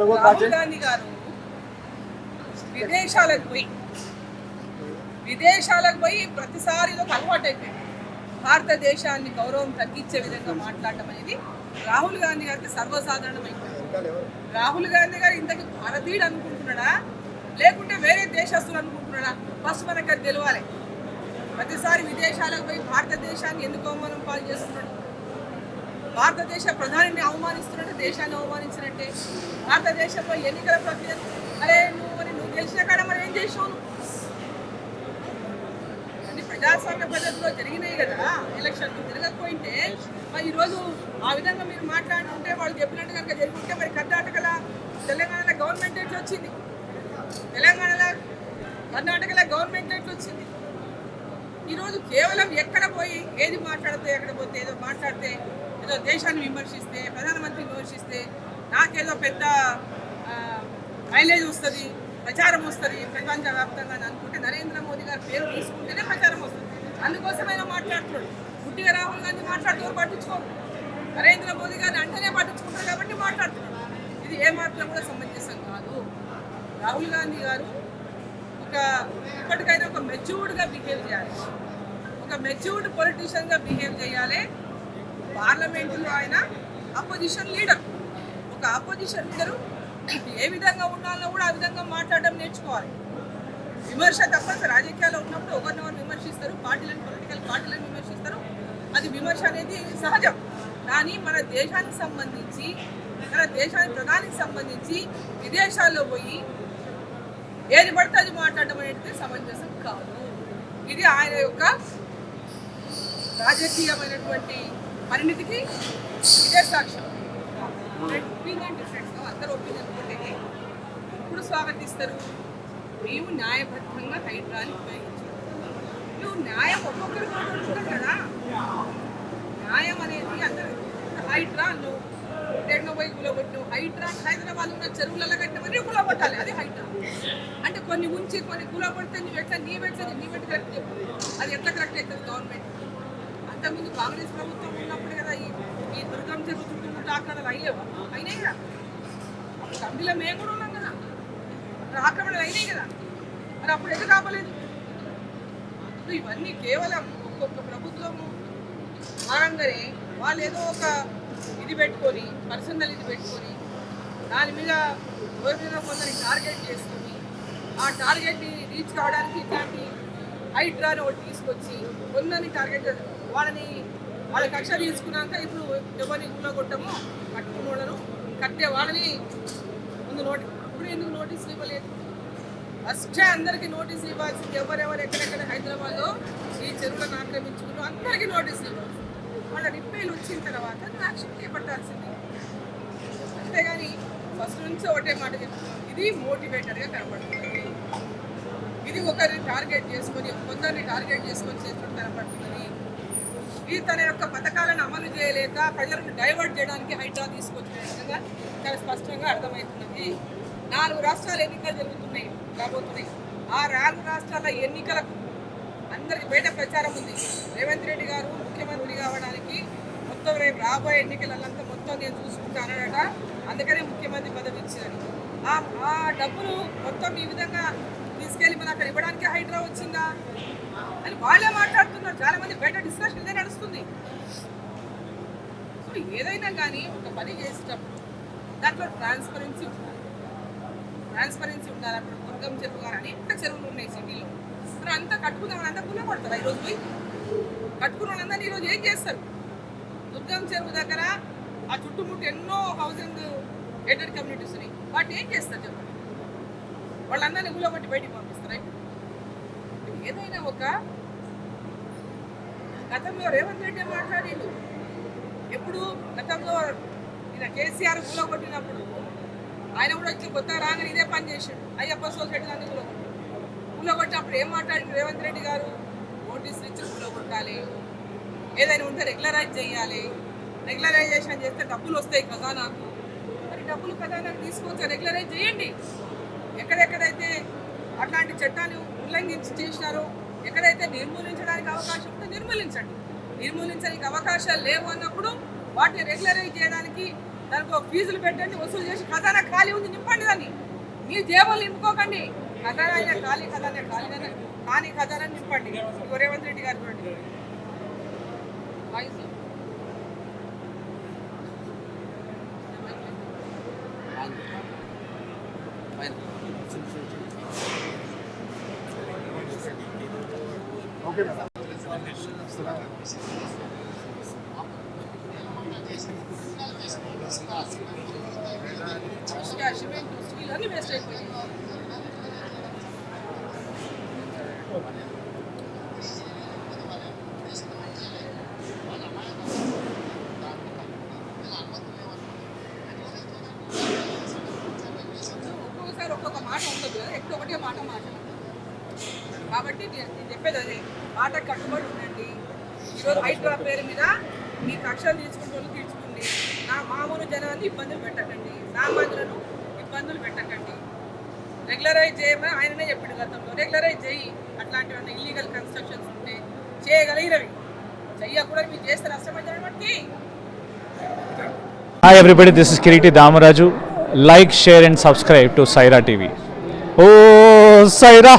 రాహుల్ గాంధీ గారు విదేశాలకు పోయి విదేశాలకు పోయి ప్రతిసారి ఒక అలవాటు అయిపోయింది. భారతదేశాన్ని గౌరవం తగ్గించే విధంగా మాట్లాడటం అనేది రాహుల్ గాంధీ గారికి సర్వసాధారణమైపోయింది. రాహుల్ గాంధీ గారు ఇంతకి భారతీయుడు అనుకుంటున్నాడా? లేకుంటే వేరే దేశస్తులు అనుకుంటున్నాడా? ఫస్ట్ మనకు అది తెలియాలి ప్రతిసారి విదేశాలకు పోయి భారతదేశాన్ని ఎందుకు అవమానం పాలు చేస్తున్నాడు? భారతదేశ ప్రధానిని అవమానిస్తున్నట్టు దేశాన్ని అవమానించినట్టే. భారతదేశంలో ఎన్నికల ప్రక్రియ అరే నువ్వు మరి నువ్వు గెలిచిన కాడ మరి ఏం చేసావు అన్ని ప్రజాస్వామ్య పద్ధతిలో జరిగినాయి కదా ఎలక్షన్ జరగకపోయింటే మరి ఈరోజు ఆ విధంగా మీరు మాట్లాడుతుంటే వాళ్ళు చెప్పినట్టు కనుక జరుగుంటే మరి కర్ణాటకలో తెలంగాణలో గవర్నమెంట్ ఎట్లా వచ్చింది? తెలంగాణలో కర్ణాటకలో గవర్నమెంట్ ఎట్లా వచ్చింది? ఈరోజు కేవలం ఎక్కడ పోయి ఏది మాట్లాడితే ఎక్కడ పోతే ఏదో మాట్లాడితే దేశాన్ని విమర్శిస్తే ప్రధానమంత్రిని విమర్శిస్తే నాకేదో పెద్ద మైలేజ్ వస్తుంది ప్రచారం వస్తుంది ప్రపంచవ్యాప్తంగా అని అనుకుంటే నరేంద్ర మోదీ గారి పేరు తీసుకుంటేనే ప్రచారం వస్తుంది. అందుకోసమైనా మాట్లాడుతున్నాడు. గుడ్డిగా రాహుల్ గాంధీ మాట్లాడుతూ పట్టించుకోరు? నరేంద్ర మోదీ గారిని అంటేనే పట్టించుకుంటారు కాబట్టి మాట్లాడుతున్నాడు. ఇది ఏమాత్రం కూడా సమంజసం కాదు. రాహుల్ గాంధీ గారు ఒక ఇప్పటికైనా ఒక మెచ్యూర్డ్గా బిహేవ్ చేయాలి. ఒక మెచ్యూర్డ్ పొలిటీషియన్గా బిహేవ్ చేయాలి. పార్లమెంటులో ఆయన అపోజిషన్ లీడర్. ఒక అపోజిషన్ లీడరు ఏ విధంగా ఉండాలో కూడా ఆ విధంగా మాట్లాడడం నేర్చుకోవాలి. విమర్శ తప్ప రాజకీయాల్లో ఉన్నప్పుడు ఒకరినొకరు విమర్శిస్తారు? పార్టీలను పొలిటికల్ పార్టీలను విమర్శిస్తారు? అది విమర్శ అనేది సహజం. కానీ మన దేశానికి సంబంధించి మన దేశానికి ప్రధానికి సంబంధించి విదేశాల్లో పోయి ఏది పడితే అది మాట్లాడడం అనేది సమంజసం కాదు. ఇది ఆయన యొక్క రాజకీయమైనటువంటి పరిణితికి ఇదే సాక్ష్యం ఒపీనియన్ డిఫరెంట్గా అందరూ ఒపీనియన్ ఒకటే ఇప్పుడు స్వాగతిస్తారు? మేము న్యాయబద్ధంగా హైడ్రాని ఉపయోగించాం. నువ్వు న్యాయం ఒక్కొక్కరు కొనుక్కుంటారు కదా. న్యాయం అనేది అందరూ హైడ్రా నువ్వు రెండు పోయి కూలగొట్టినావు. హైడ్రా హైదరాబాద్ ఉన్న చెరువులలో కట్టినవన్నీ కూలగొట్టాలి. అది హైడ్రా. అంటే కొన్ని ఉంచి కొన్ని కూలగొడితే నువ్వు ఎట్లా నీ నీవెట్ నీ కరెక్ట్ చెప్పు. అది ఎట్లా కరెక్ట్ అవుతుంది గవర్నమెంట్ ఇంతకుముందు కాంగ్రెస్ ప్రభుత్వం ఉన్నప్పుడు కదా ఈ ఈ దుర్గం చెరువు చుట్టూ ఆక్రమణలు అయ్యేవా అయినాయి కదా. అప్పుడు మేము కూడా ఉన్నాం కదా. మరి ఆక్రమణలు అయినాయి కదా. మరి అప్పుడు ఎందుకు ఆపలేదు? ఇవన్నీ కేవలం ఒక్కొక్క ప్రభుత్వము. మారంగానే వాళ్ళు ఏదో ఒక ఇది పెట్టుకొని పర్సనల్ ఇది పెట్టుకొని దాని మీద ఎవరినైనా కొందరిని టార్గెట్ చేసుకొని ఆ టార్గెట్ని రీచ్ కావడానికి ఇట్లాంటి హైడ్రాని ఒకటి తీసుకొచ్చి కొందరిని టార్గెట్ వాళ్ళని వాళ్ళ కక్ష తీసుకున్నాక ఇప్పుడు ఎవరిని ఊళ్ళో కొట్టము కట్టుకున్న వాళ్ళను కట్టే వాళ్ళని ముందు నోటి ఇప్పుడు ఎందుకు నోటీసులు ఇవ్వలేదు? ఫస్టే అందరికీ నోటీసులు ఇవ్వాల్సింది ఎవరెవరు ఎక్కడెక్కడ హైదరాబాద్లో ఈ చెరువులను ఆక్రమించుకున్నారు అందరికీ నోటీసులు ఇవ్వాలి. వాళ్ళ రిపేర్లు వచ్చిన తర్వాత యాక్షన్ చేపట్టాల్సింది. అంతేగాని ఫస్ట్ నుంచి ఒకటే మాట చెప్తున్నాం ఇది మోటివేటర్గా కనపడుతుంది. ఇది ఒకరిని టార్గెట్ చేసుకొని కొందరిని టార్గెట్ చేసుకొని చేస్తున్నట్టు కనపడుతుంది. ఈ తన యొక్క పథకాలను అమలు చేయలేక ప్రజలను డైవర్ట్ చేయడానికి హైడ్రా తీసుకొచ్చిన విధంగా చాలా స్పష్టంగా అర్థమవుతున్నది. నాలుగు రాష్ట్రాల ఎన్నికలు జరుగుతున్నాయి రాబోతున్నాయి. ఆ నాలుగు రాష్ట్రాల ఎన్నికలకు అందరికి బయట ప్రచారం ఉంది. రేవంత్ రెడ్డి గారు ముఖ్యమంత్రి కావడానికి మొత్తం రేపు రాబోయే ఎన్నికలంతా మొత్తం నేను చూసుకుంటానట అందుకనే ముఖ్యమంత్రి పదవి ఇచ్చారు ఆ డబ్బులు మొత్తం ఈ విధంగా తీసుకెళ్ళి మన అక్కడ ఇవ్వడానికి హైడ్రా వచ్చిందా అని వాళ్ళే మాట్లాడుతున్నారు. చాలా మంది బయట డిస్కషన్ ఇదే నడుస్తుంది. సో ఏదైనా కానీ ఒక పని చేసేటప్పుడు దాంట్లో ట్రాన్స్పరెన్సీ ఉండాలి. ట్రాన్స్పరెన్సీ ఉండాలి. అప్పుడు దుర్గం చెరువు కానీ అనేక చెరువులు ఉన్నాయి సిటీలో. మరి అంతా కట్టుకున్న అంతా కుల పడతారు ఈరోజు పోయి కట్టుకున్న వాళ్ళందరినీ ఈరోజు ఏం చేస్తారు? దుర్గం చెరువు దగ్గర ఆ చుట్టుముట్టు ఎన్నో హౌసింగ్ ఎయిడెడ్ కమ్యూనిటీస్ ఉన్నాయి. వాటిని ఏం చేస్తారు చెప్పండి? వాళ్ళందరినీ ఊళ్ళో కొట్టి బయటికి పంపిస్తారా. ఏదైనా ఒక గతంలో రేవంత్ రెడ్డి మాట్లాడిండు. ఎప్పుడు గతంలో ఈయన కేసీఆర్ ఊళ్ళో కొట్టినప్పుడు ఆయన కూడా వచ్చి కొత్త రాగానే ఇదే పని చేసాడు. అయ్యప్ప సొసైటీ అన్ని ఊళ్ళో ఊళ్ళో కొట్టినప్పుడు ఏం మాట్లాడిండు రేవంత్ రెడ్డి గారు? నోటీసులు ఇచ్చి ఊళ్ళో కొట్టాలి. ఏదైనా ఉంటే రెగ్యులరైజ్ చేయాలి. రెగ్యులరైజేషన్ చేస్తే డబ్బులు వస్తాయి ఖజానాకు. మరి డబ్బులు ఖజానాకు తీసుకొచ్చి రెగ్యులరైజ్ చేయండి. ఎక్కడెక్కడైతే అట్లాంటి చట్టాలు ఉల్లంఘించి చేసినారో ఎక్కడైతే నిర్మూలించడానికి అవకాశం ఉంటే నిర్మూలించండి. నిర్మూలించడానికి అవకాశాలు లేవు అన్నప్పుడు వాటిని రెగ్యులరైజ్ చేయడానికి దానికి ఒక ఫీజులు పెట్టండి వసూలు చేసి ఖజానా ఖాళీ ఉంది నింపండి దాన్ని. మీ జేబులు నింపుకోకండి. ఖజానా అయినా ఖాళీ ఖజానా ఖాళీ కానీ ఖజానా నింపండి. రేవంత్ రెడ్డి గారు చూడండి. వాయిస్ సిమెంట్ స్టీల్ అన్ని వేస్ట్ అయిపోయాయి ఒక్కొక్కసారి ఒక్కొక్క మాట ఉండదు కదా ఎక్కువ ఒకటే మాట మాట కాబట్టి నేను చెప్పేది అదే మాట కట్టుబడి ఉండండి. ఈరోజు హైడ్రా పేరు మీద మీ కక్షలు తీసుకుంటూ తీర్చుకోండి. నా మామూలు జనాన్ని ఇబ్బందులు పెట్టకండి. సామాన్యులను ఇబ్బందులు పెట్టకండి. రెగ్యులరైజ్ చేయమని ఆయననే చెప్పాడు గతంలో. రెగ్యులరైజ్ చేయి. అట్లాంటివన్నీ ఇల్లీగల్ కన్స్ట్రక్షన్స్ ఉంటే చేయగలిగినవి చెయ్యకూడదు మీరు చేస్తే నష్టమైందని బట్టి hi everybody this is Kiriti Damaraju like share and subscribe to Saira TV oh Sye Raa